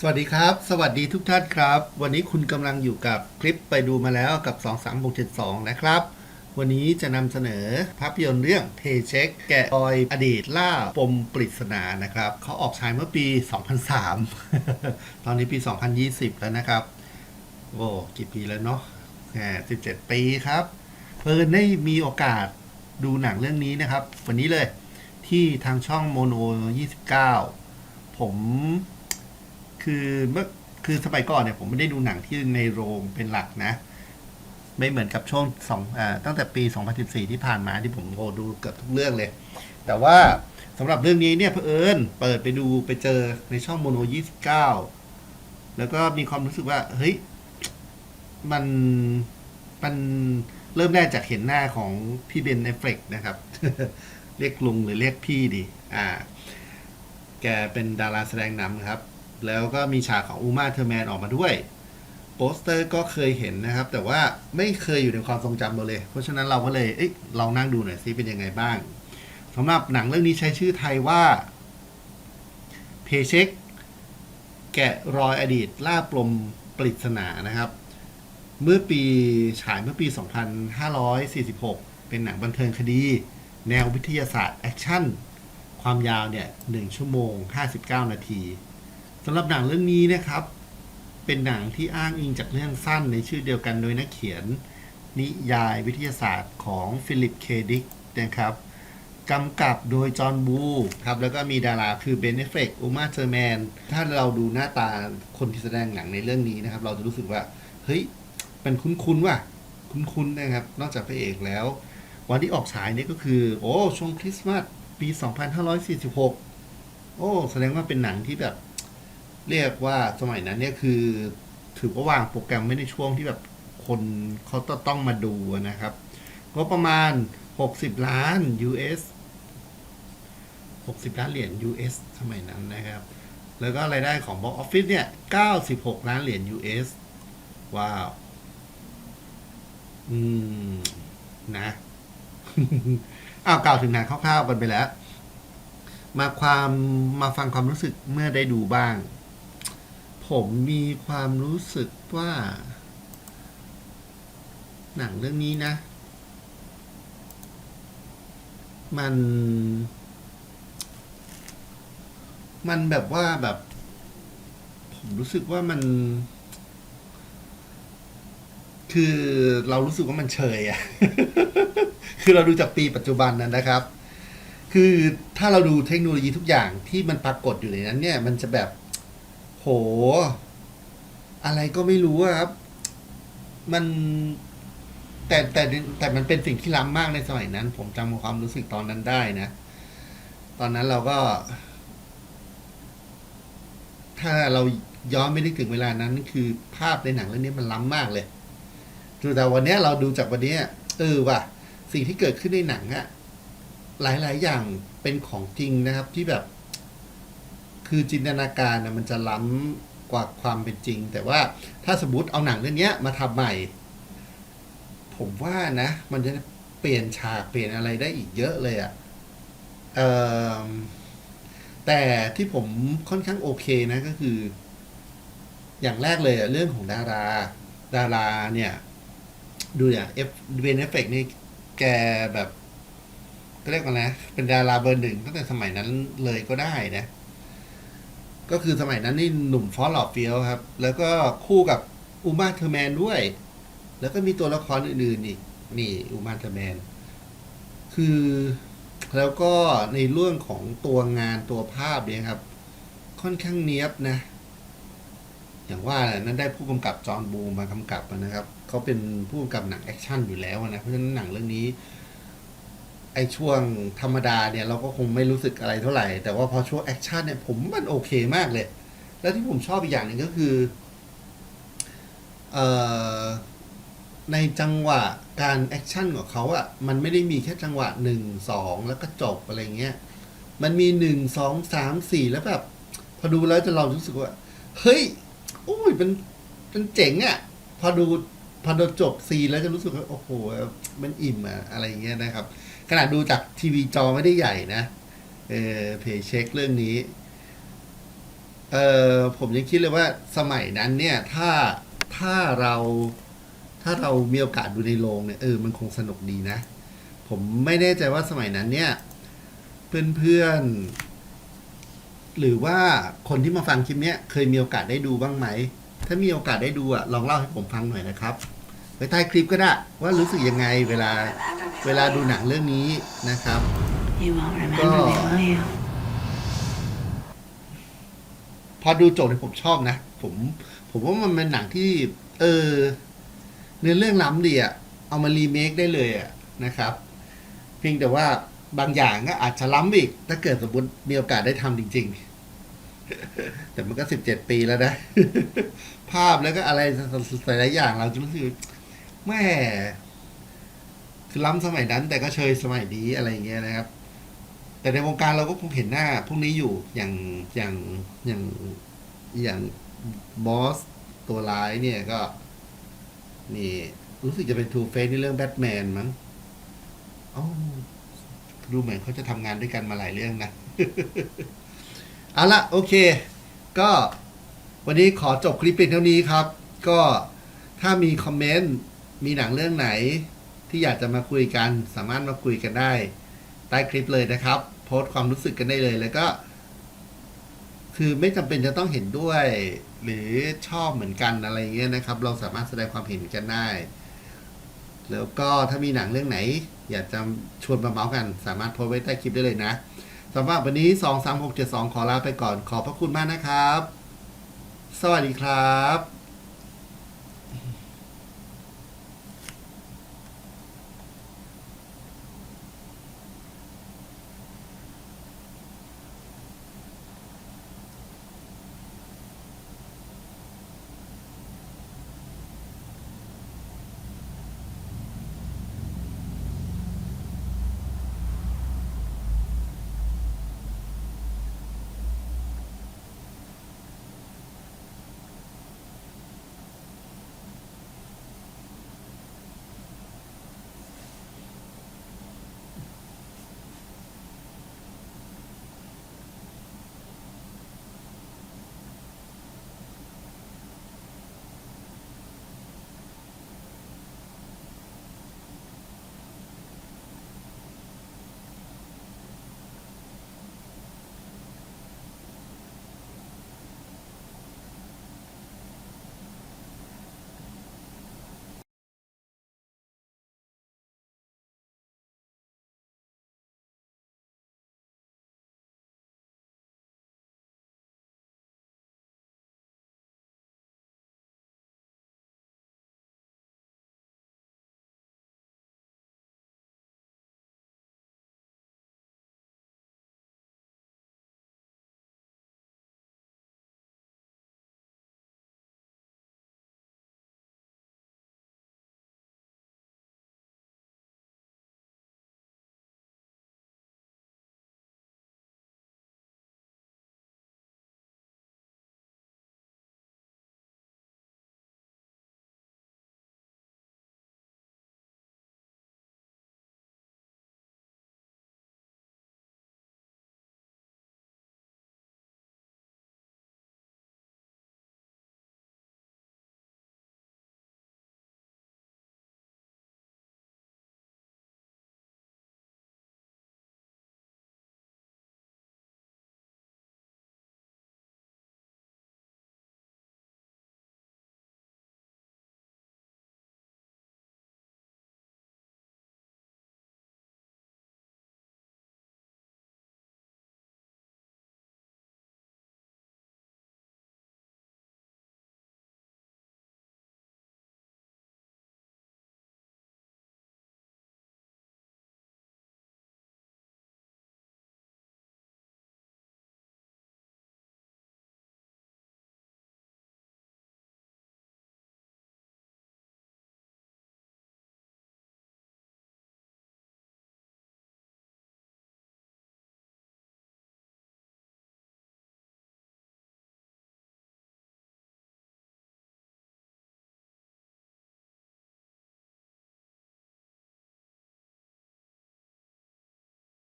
สวัสดีครับ สวัสดีทุกท่านครับ วันนี้คุณกำลังอยู่กับคลิปไปดูมาแล้วกับ 2 3 6 7 2 นะครับ วันนี้จะนำเสนอภาพยนตร์เรื่องเพเช็คแกะรอยอดีตล่าปมปริศนานะครับ เขาออกฉายเมื่อปี 2003 ตอนนี้ปี 2020 แล้วนะครับ โอ้กี่ปีแล้วเนาะแหม17ปีครับ เพิ่นได้มีโอกาสดูหนังเรื่องนี้นะครับ วันนี้เลยที่ทางช่องโมโน 29 ผม คือเมื่อคือสมัยก่อนเนี่ยผมไม่ได้ดูหนังที่ในโรงเป็นหลักนะ ไม่เหมือนกับช่วงสองอตั้งแต่ปี 2014 ที่ผ่านมาที่ผมโอ้ดูเกือบทุกเรื่องเลย แต่ว่าสำหรับเรื่องนี้เนี่ยเผอิญเปิดไปดูไปเจอในช่องโมโน 29 แล้วก็มีความรู้สึกว่า เฮ้ย มันมันเริ่มแรกจากเห็นหน้าของพี่เบนเอฟเฟกนะครับ เรียกลุงหรือเรียกพี่ดี อ่า แกเป็นดาราแสดงนำครับ แล้วก็มีฉากของอูมาเทอร์แมนออกมาด้วย โปสเตอร์ก็เคยเห็นนะครับ แต่ว่าไม่เคยอยู่ในความทรงจำเราเลย เพราะฉะนั้นเราก็เลยเอ้ยลองนั่งดูหน่อยซิเป็นยังไงบ้างสำหรับหนังเรื่องนี้ใช้ชื่อไทยว่าเพเช็คแกะรอยอดีตล่าปลมปริศนานะครับ เมื่อปีฉายเมื่อปี 2546 เป็นหนังบันเทิงคดี แนววิทยาศาสตร์แอคชั่น ความยาวเนี่ย 1 ชั่วโมง 59 นาที สำหรับหนังเรื่องนี้นะครับ เป็นหนังที่อ้างอิงจากเรื่องสั้นในชื่อเดียวกันโดยนักเขียน นิยายวิทยาศาสตร์ของฟิลิปเคดิกนะครับกำกับโดยจอห์นบูครับแล้วก็มีดาราคือเบนเอฟเฟกอูมาเทอร์แมน ถ้าเราดูหน้าตาคนที่แสดงหนังในเรื่องนี้นะครับ เราจะรู้สึกว่า เฮ้ยเป็นคุ้นๆว่ะ คุ้นๆนะครับ นอกจากพระเอกแล้ว วันที่ออกฉายนี่ก็คือ โอ้ ช่วงคริสต์มาสปี 2546 โอ้ แสดงว่าเป็นหนังที่แบบ เรียกว่าสมัยนั้นเนี่ยคือ ถือว่าวางโปรแกรมไม่ในช่วงที่แบบคนเขาต้องมาดูนะครับก็ประมาณ 60 ล้าน US 60 ล้านเหรียญ US สมัยนั้นนะครับ แล้วก็รายได้ของ Box Office เนี่ย 96 ล้านเหรียญ US ว้าว อืม นะอ้าวกล่าวถึงหนังคร่าวๆกันไปแล้ว มาความมาฟังความรู้สึกเมื่อได้ดูบ้าง ผมมีความรู้สึกว่า หนังเรื่องนี้นะ มัน มันแบบว่าแบบ ผมรู้สึกว่ามัน คือเรารู้สึกว่ามันเฉยอะ คือเราดูจากปีปัจจุบันนั้นนะครับ คือถ้าเราดูเทคโนโลยีทุกอย่างที่มันปรากฏอยู่ในนั้น เนี่ย มันจะแบบ โห อะไรก็ไม่รู้ครับ มัน แต่แต่แต่มันเป็นสิ่งที่ล้ำมากในสมัยนั้น ผมจำความรู้สึกตอนนั้นได้นะ ตอนนั้นเราก็ ถ้าเราย้อนไม่นึกถึงเวลานั้นคือภาพในหนังเรื่องนี้มันล้ำมากเลยแต่วันนี้เราดูจากวันนี้เออว่ะสิ่งที่เกิดขึ้นในหนังอะหลาย ๆ อย่างเป็นของจริงนะครับที่แบบ คือจินตนาการนะมันจะล้ำกว่าความเป็นจริง แต่ว่าถ้าสมมติเอาหนังเรื่องนี้มาทำใหม่ ผมว่านะ มันจะเปลี่ยนฉากเปลี่ยนอะไรได้อีกเยอะเลยอะ่ะแต่ที่ผมค่อนข้างโอเคนะก็คือ อย่างแรกเลยเรื่องของดารา ดาราเนี่ย ดูอย่างเอฟเวนเอฟเฟกนี่แกแบบก็เรียกว่านะ เป็นดาราเบอร์หนึ่งตั้งแต่สมัยนั้นเลยก็ได้นะ ก็คือสมัยนั้นนี่หนุ่มฟอสหล่อเฟี้ยวครับ แล้วก็คู่กับอูมาเทอร์แมนด้วย แล้วก็มีตัวละครอื่นๆอีกนี่อูมาเทอร์แมน คือแล้วก็ในเรื่องของตัวงานตัวภาพเนี่ยครับ ค่อนข้างเนี้ยบนะ อย่างว่าแหละนั้นได้ผู้กำกับจอห์นบูมมากำกับนะครับเขาเป็นผู้กำกับหนังแอคชั่นอยู่แล้วนะเพราะฉะนั้นหนังเรื่องนี้ ไอช่วงธรรมดาเนี่ยเราก็คงไม่รู้สึกอะไรเท่าไหร่ แต่ว่าพอช่วงแอคชั่นเนี่ยผมมันโอเคมากเลย แล้วที่ผมชอบอีกอย่างหนึ่งก็คือเอ่อในจังหวะการแอคชั่นของเขาอะ่ะมันไม่ได้มีแค่จังหวะหนึ่งสองแล้วก็จบอะไรเงี้ย มันมีหนึ่งสองสามสี่แล้วแบบ พอดูแล้วจะเรารู้สึกว่า เฮ้ยโอ้ยมันมันเจ๋งอะ่ะ พอดูพอดูจบซีแล้วจะรู้สึกว่า โอ้โห มันอิ่มอะอะไรเงี้ยนะครับ ขนาดดูจากทีวีจอไม่ได้ใหญ่นะ เออเพย์เช็คเรื่องนี้ เออผมยังคิดเลยว่าสมัยนั้นเนี่ย ถ้าถ้าเรา ถ้าเรามีโอกาสดูในโรงเนี่ยเออมันคงสนุกดีนะ ผมไม่แน่ใจว่าสมัยนั้นเนี่ย เพื่อนๆ หรือว่าคนที่มาฟังคลิปเนี้ยเคยมีโอกาสได้ดูบ้างไหม ถ้ามีโอกาสได้ดูอะลองเล่าให้ผมฟังหน่อยนะครับ ไว้ใต้คลิปก็ได้ ว่ารู้สึกยังไงเวลาเวลาดูหนังเรื่องนี้นะครับ You won't remember me, will you? พอดูจบเนี่ยผมชอบนะ ผมผมว่ามันเป็นหนังที่ เออ เนื้อเรื่องล้ำดีอะเอามารีเมคได้เลยอะนะครับ เพียงแต่ว่าบางอย่างก็อาจจะล้ำอีก ถ้าเกิดสมมติมีโอกาสได้ทำจริง ๆ แต่มันก็สิบเจ็ดปีแล้วนะ ภาพแล้วก็อะไรหลายๆอย่างเราจะรู้สึก แม่คือล้ำสมัยนั้น แต่ก็เชยสมัยนี้อะไรอย่างเงี้ยนะครับ แต่ในวงการเราก็คงเห็นหน้าพวกนี้อยู่อย่างอย่างอย่างอย่างบอสตัวร้ายเนี่ยก็ นี่ รู้สึกจะเป็นทูเฟสในเรื่องแบทแมนมั้งอ๋อดูเหมือนเขาจะทำงานด้วยกันมาหลายเรื่องนะเอาละโอเค ก็วันนี้ขอจบคลิปเพียงเท่านี้ครับ ก็ถ้ามีคอมเมนต์ มีหนังเรื่องไหนที่อยากจะมาคุยกันสามารถมาคุยกันได้ใต้คลิปเลยนะครับ โพสต์ความรู้สึกกันได้เลยแล้วก็ คือไม่จำเป็นจะต้องเห็นด้วย หรือชอบเหมือนกันอะไรเงี้ยนะครับ เราสามารถแสดงความเห็นกันได้ แล้วก็ถ้ามีหนังเรื่องไหน อยากจะชวนมาเมาส์กัน สามารถโพสต์ไว้ใต้คลิปได้เลยนะสำหรับวันนี้ 2 3 6 7 2 ขอลาไปก่อนขอบพระคุณมากนะครับ สวัสดีครับ